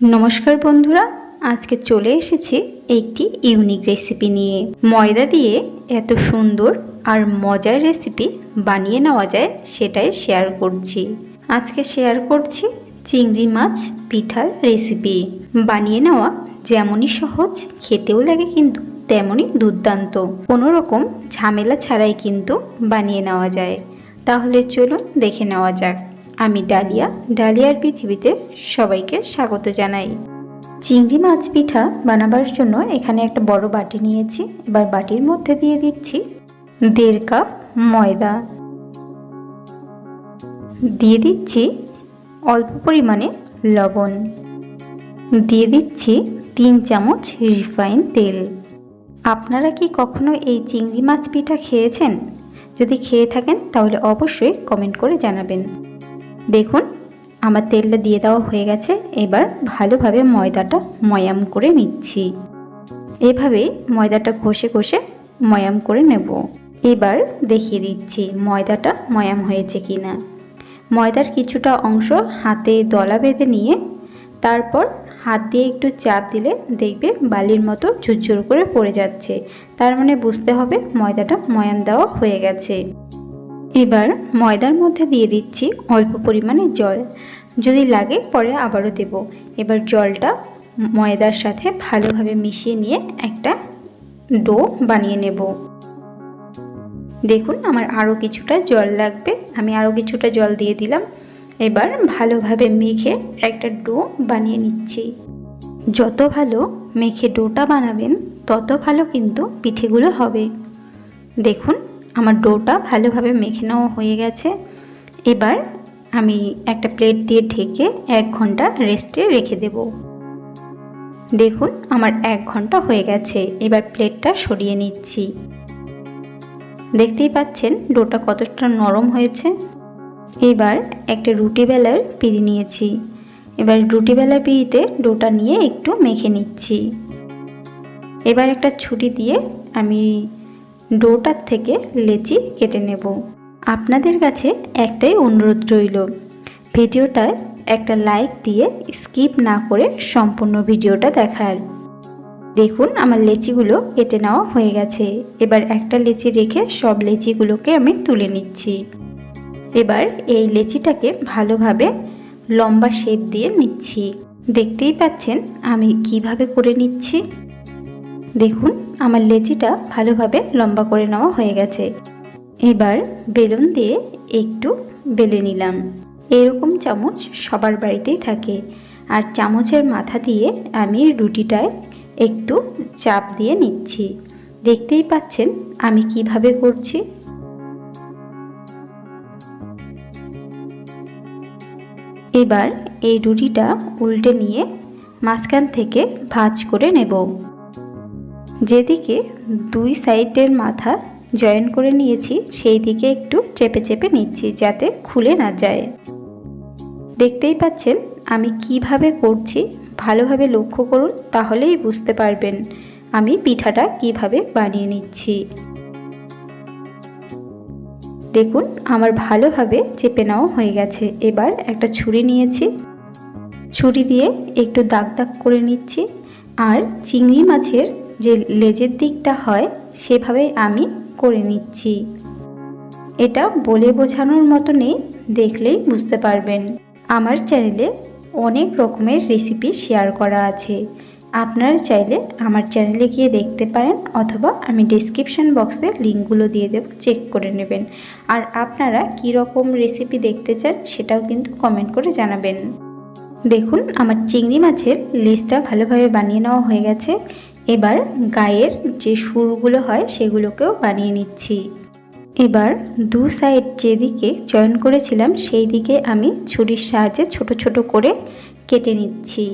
নমস্কার বন্ধুরা, আজকে চলে এসেছি একটি ইউনিক রেসিপি নিয়ে। ময়দা দিয়ে এত সুন্দর আর মজার রেসিপি বানিয়ে নেওয়া যায়, সেটাই শেয়ার করছি। আজকে শেয়ার করছি চিংড়ি মাছ পিঠার রেসিপি বানিয়ে নেওয়া যেমনই সহজ, খেতেও লাগে কিন্তু তেমনই দুর্দান্ত। কোনো রকম ঝামেলা ছাড়াই কিন্তু বানিয়ে নেওয়া যায়। তাহলে চলুন দেখে নেওয়া যাক। আমি ডালিয়া, ডালিয়ার পৃথিবীতে সবাইকে স্বাগত জানাই। চিংড়ি মাছ পিঠা বানাবার জন্য এখানে একটা বড় বাটি নিয়েছি। এবার বাটির মধ্যে দিয়ে দিচ্ছি দেড় কাপ ময়দা। দিয়ে দিচ্ছি অল্প পরিমাণে লবণ। দিয়ে দিচ্ছি তিন চামচ রিফাইন তেল। আপনারা কি কখনো এই চিংড়ি মাছ পিঠা খেয়েছেন? যদি খেয়ে থাকেন, তাহলে অবশ্যই কমেন্ট করে জানাবেন। দেখুন, আমার তেলটা দিয়ে দেওয়া হয়ে গেছে। এবার ভালোভাবে ময়দাটা ময়াম করে নিচ্ছি। এভাবেই ময়দাটা ঘষে ঘষে ময়াম করে নেব। এবার দেখিয়ে দিচ্ছি ময়দাটা ময়াম হয়েছে কি না ময়দার কিছুটা অংশ হাতে দলা বেঁধে নিয়ে তারপর হাত দিয়ে একটু চাপ দিলে দেখবে বালির মতো ঝুরঝুর করে পড়ে যাচ্ছে। তার মানে বুঝতে হবে ময়দাটা ময়াম দেওয়া হয়ে গেছে। এবার ময়দার মধ্যে দিয়ে দিচ্ছি অল্প পরিমাণে জল। যদি লাগে পরে আবারও দেব। এবার জলটা ময়দার সাথে ভালোভাবে মিশিয়ে নিয়ে একটা ডো বানিয়ে নেব। দেখুন, আমার আরও কিছুটা জল লাগবে। আমি আরও কিছুটা জল দিয়ে দিলাম। এবার ভালোভাবে মেখে একটা ডো বানিয়ে নিচ্ছি। যত ভালো মেখে ডোটা বানাবেন, তত ভালো কিন্তু পিঠেগুলো হবে। দেখুন আমার ডোটা ভালোভাবে মেখে নেওয়া হয়ে গেছে। এবার আমি একটা প্লেট দিয়ে ঢেকে এক ঘণ্টা রেস্টে রেখে দেব। দেখুন, আমার এক ঘণ্টা হয়ে গেছে। এবার প্লেটটা সরিয়ে নিচ্ছি। দেখতেই পাচ্ছেন, ডোটা কতটা নরম হয়েছে। এবার একটা রুটি বেলার পিড়ি নিয়েছি। এবার রুটি বেলার পিড়িতে ডোটা নিয়ে একটু মেখে নিচ্ছি। এবার একটা ছুটি দিয়ে আমি ডোটার থেকে লেচি কেটে নেব। আপনাদের কাছে একটাই অনুরোধ রইল, ভিডিওটায় একটা লাইক দিয়ে স্কিপ না করে সম্পূর্ণ ভিডিওটা দেখার। দেখুন, আমার লেচিগুলো কেটে নেওয়া হয়ে গেছে। এবার একটা লেচি রেখে সব লেচিগুলোকে আমি তুলে নিচ্ছি। এবার এই লেচিটাকে ভালোভাবে লম্বা শেপ দিয়ে নিচ্ছি। দেখতেই পাচ্ছেন আমি কীভাবে করে নিচ্ছি? দেখুন, আমার লেচিটা ভালোভাবে লম্বা করে নেওয়া হয়ে গেছে। এবার বেলুন দিয়ে একটু বেলে নিলাম। এরকম চামচ সবার বাড়িতেই থাকে। আর চামচের মাথা দিয়ে আমি রুটিটায় একটু চাপ দিয়ে নিচ্ছি। দেখতেই পাচ্ছেন আমি কীভাবে করছি। এবার এই রুটিটা উল্টে নিয়ে মাঝখান থেকে ভাজ করে নেব। যেদিকে দুই সাইডের মাথা জয়েন করে নিয়েছি সেই দিকে একটু চেপে চেপে নিচ্ছি যাতে খুলে না যায়। দেখতেই পাচ্ছেন, আমি কীভাবে করছি, ভালোভাবে লক্ষ্য করুন, তাহলেই বুঝতে পারবেন আমি পিঠাটা কীভাবে বানিয়ে নিচ্ছি। দেখুন, আমার ভালোভাবে চেপে নেওয়া হয়ে গেছে। এবার একটা ছুরি নিয়েছি। ছুরি দিয়ে একটু দাগ দাগ করে নিচ্ছি। আর চিংড়ি মাছের যে লেজের দিকটা হয়, সেভাবে আমি করে নিচ্ছি। এটা বলে বোঝানোর মতো নেই দেখলেই বুঝতে পারবেন। আমার চ্যানেলে অনেক রকমের রেসিপি শেয়ার করা আছে। আপনারা চাইলে আমার চ্যানেলে গিয়ে দেখতে পারেন অথবা আমি ডিসক্রিপশান বক্সে লিঙ্কগুলো দিয়ে দেব চেক করে নেবেন। আর আপনারা কী রকম রেসিপি দেখতে চান, সেটাও কিন্তু কমেন্ট করে জানাবেন। দেখুন, আমার চিংড়ি মাছের লেজটা ভালোভাবে বানিয়ে নেওয়া হয়ে গেছে। এবার গায়ের যে সুরগুলো হয় সেগুলোকেও বানিয়ে নিচ্ছি। এবার দু সাইড যেদিকে চয়ন করেছিলাম সেই দিকে আমি ছুরির সাহায্যে ছোট ছোট করে কেটে নিচ্ছি।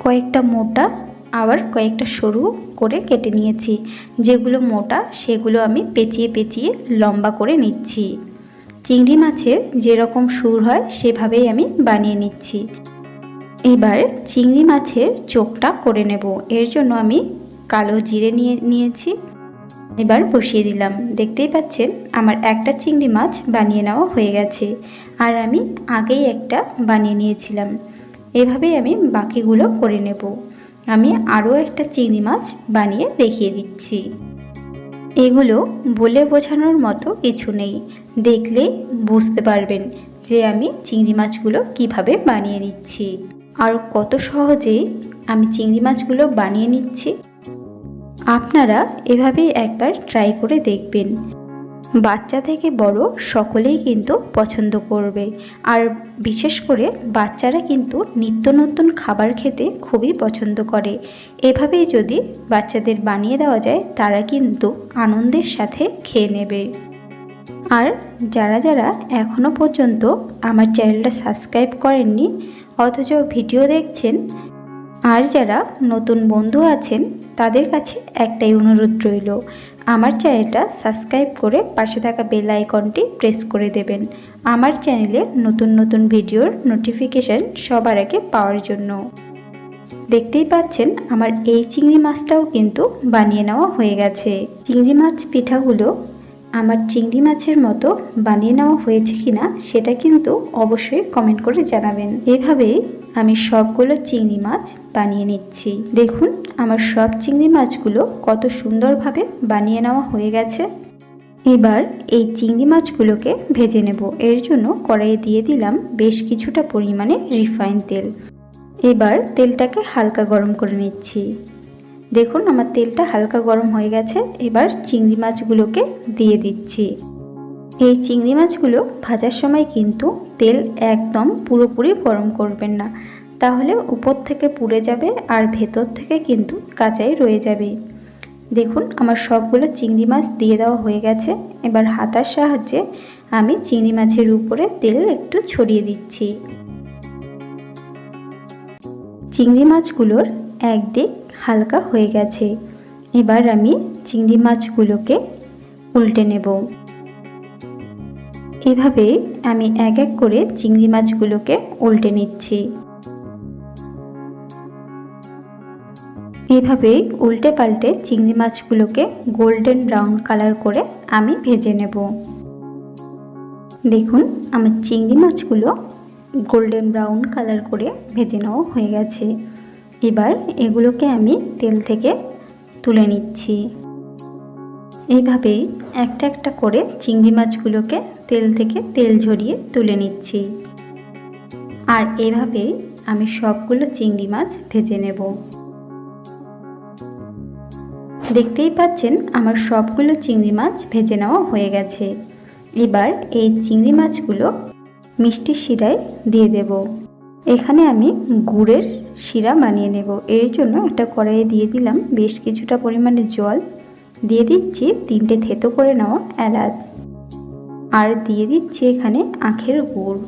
কয়েকটা মোটা, আবার কয়েকটা সরু করে কেটে নিয়েছি। যেগুলো মোটা, সেগুলো আমি পেঁচিয়ে পেঁচিয়ে লম্বা করে নিচ্ছি। চিংড়ি মাছের যেরকম সুর হয় সেভাবেই আমি বানিয়ে নিচ্ছি। এবার চিংড়ি মাছের চোখটা করে নেব। এর জন্য আমি কালো জিরে নিয়ে নিয়েছি। এবার বসিয়ে দিলাম। দেখতেই পাচ্ছেন, আমার একটা চিংড়ি মাছ বানিয়ে নেওয়া হয়ে গেছে। আর আমি আগেই একটা বানিয়ে নিয়েছিলাম। এভাবেই আমি বাকিগুলো করে নেব। আমি আরও একটা চিংড়ি মাছ বানিয়ে দেখিয়ে দিচ্ছি। এগুলো বলে বোঝানোর মতো কিছু নেই। দেখলেই বুঝতে পারবেন যে আমি চিংড়ি মাছগুলো কীভাবে বানিয়ে নিচ্ছি। আর কত সহজেই আমি চিংড়ি মাছগুলো বানিয়ে নিচ্ছি। আপনারা এভাবেই একবার ট্রাই করে দেখবেন। বাচ্চা থেকে বড় সকলেই কিন্তু পছন্দ করবে। আর বিশেষ করে বাচ্চারা কিন্তু নিত্য নতুন খাবার খেতে খুবই পছন্দ করে। এভাবেই যদি বাচ্চাদের বানিয়ে দেওয়া যায়, তারা কিন্তু আনন্দের সাথে খেয়ে নেবে। আর যারা যারা এখনও পর্যন্ত আমার চ্যানেলটা সাবস্ক্রাইব করেননি অথচ ভিডিও দেখছেন। আর যারা নতুন বন্ধু আছেন, তাদের কাছে একটাই অনুরোধ রইল, আমার চ্যানেলটা সাবস্ক্রাইব করে পাশে থাকা বেল আইকনটি প্রেস করে দেবেন। আমার চ্যানেলে নতুন নতুন ভিডিওর নোটিফিকেশান সবার আগে পাওয়ার জন্য। দেখতেই পাচ্ছেন, আমার এই চিংড়ি মাছটাও কিন্তু বানিয়ে নেওয়া হয়ে গেছে। চিংড়ি মাছ পিঠাগুলো আমার চিংড়ি মাছের মতো বানিয়ে নেওয়া হয়েছে কিনা সেটা কিন্তু অবশ্যই কমেন্ট করে জানাবেন। এভাবেই আমি সবগুলো চিংড়ি মাছ বানিয়ে নিচ্ছি। দেখুন, আমার সব চিংড়ি মাছগুলো কত সুন্দরভাবে বানিয়ে নেওয়া হয়ে গেছে। এবার এই চিংড়ি মাছগুলোকে ভেজে নেব। এর জন্য কড়াইয়ে দিয়ে দিলাম বেশ কিছুটা পরিমাণে রিফাইন তেল। এবার তেলটাকে হালকা গরম করে নিচ্ছি। দেখুন, আমার তেলটা হালকা গরম হয়ে গেছে। এবার চিংড়ি মাছগুলোকে দিয়ে দিচ্ছি। এই চিংড়ি মাছগুলো ভাজার সময় কিন্তু তেল একদম পুরোপুরি গরম করবেন না। তাহলে উপর থেকে পুড়ে যাবে আর ভেতর থেকে কিন্তু কাঁচাই রয়ে যাবে। দেখুন, আমার সবগুলো চিংড়ি মাছ দিয়ে দেওয়া হয়ে গেছে। এবার হাতার সাহায্যে আমি চিংড়ি মাছের উপরে তেল একটু ছড়িয়ে দিচ্ছি। চিংড়ি মাছগুলোর একদিক হালকা হয়ে গেছে। এবার আমি চিংড়ি মাছগুলোকে উল্টে নেব। এভাবে আমি এক এক করে চিংড়ি মাছগুলোকে উল্টে নিচ্ছি। এভাবে উল্টে পাল্টে চিংড়ি মাছগুলোকে গোল্ডেন ব্রাউন কালার করে আমি ভেজে নেব। দেখুন, আমার চিংড়ি মাছগুলো গোল্ডেন ব্রাউন কালার করে ভেজে নেওয়া হয়ে গেছে। এবার এগুলোকে আমি তেল থেকে তুলে নিচ্ছি। এইভাবেই একটা একটা করে চিংড়ি মাছগুলোকে তেল থেকে তেল ঝরিয়ে তুলে নিচ্ছি। আর এভাবেই আমি সবগুলো চিংড়ি মাছ ভেজে নেব। দেখতেই পাচ্ছেন আমার সবগুলো চিংড়ি মাছ ভেজে নেওয়া হয়ে গেছে। এবার এই চিংড়ি মাছগুলো মিষ্টি শিরায় দিয়ে দেব। এখানে আমি গুড়ের শিরা বানিয়ে নেব। এর জন্য একটা কড়াইয়ে দিয়ে দিলাম বেশ কিছুটা পরিমাণে জল। দিয়ে দিচ্ছি তিনটে থেতো করে নেওয়া এলাচ। আর দিয়ে দিচ্ছি এখানে আখের গুড়।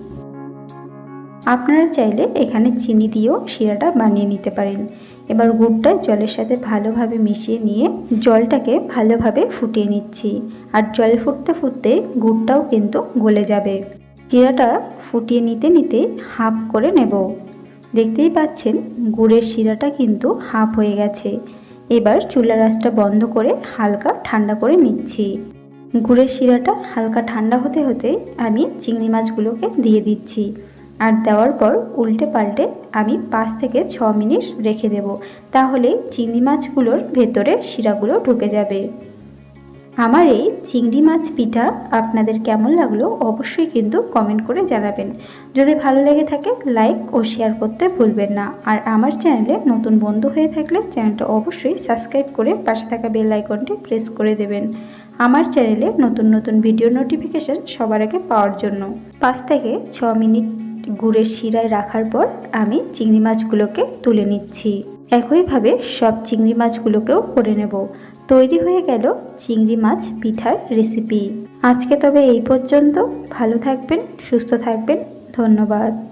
আপনারা চাইলে এখানে চিনি দিয়েও শিরাটা বানিয়ে নিতে পারেন। এবার গুড়টা জলের সাথে ভালোভাবে মিশিয়ে নিয়ে জলটাকে ভালোভাবে ফুটিয়ে নিচ্ছি। আর জল ফুটতে ফুটতে গুড়টাও কিন্তু গলে যাবে। শিরাটা ফুটিয়ে নিতে নিতে হাফ করে নেব। দেখতেই পাচ্ছেন গুড়ের শিরাটা কিন্তু হাফ হয়ে গেছে। এবার চুলার আঁচটা বন্ধ করে হালকা ঠান্ডা করে নিচ্ছি। গুড়ের শিরাটা হালকা ঠান্ডা হতে হতে আমি চিংড়ি মাছগুলোকে দিয়ে দিচ্ছি। আর দেওয়ার পর উল্টে পাল্টে আমি পাঁচ থেকে ছ মিনিট রেখে দেব। তাহলে চিংড়ি মাছগুলোর ভেতরে শিরাগুলো ঢুকে যাবে। আমার এই চিংড়ি মাছ পিঠা আপনাদের কেমন লাগল অবশ্যই কিন্তু কমেন্ট করে জানাবেন। যদি ভালো লেগে থাকে লাইক ও শেয়ার করতে ভুলবেন না। আর আমার চ্যানেলে নতুন বন্ধু হয়ে থাকলে চ্যানেলটা অবশ্যই সাবস্ক্রাইব করে পাশে থাকা বেল আইকনটি প্রেস করে দেবেন। আমার চ্যানেলে নতুন নতুন ভিডিও নোটিফিকেশান সবার আগে পাওয়ার জন্য। পাঁচ থেকে ছ মিনিট গুড়ের শিরায় রাখার পর আমি চিংড়ি মাছগুলোকে তুলে নিচ্ছি। একইভাবে সব চিংড়ি মাছগুলোকেও করে নেব। তৈরি হয়ে গেল চিংড়ি মাছ পিঠার রেসিপি আজকে তবে এই পর্যন্ত। ভালো থাকবেন, সুস্থ থাকবেন। ধন্যবাদ।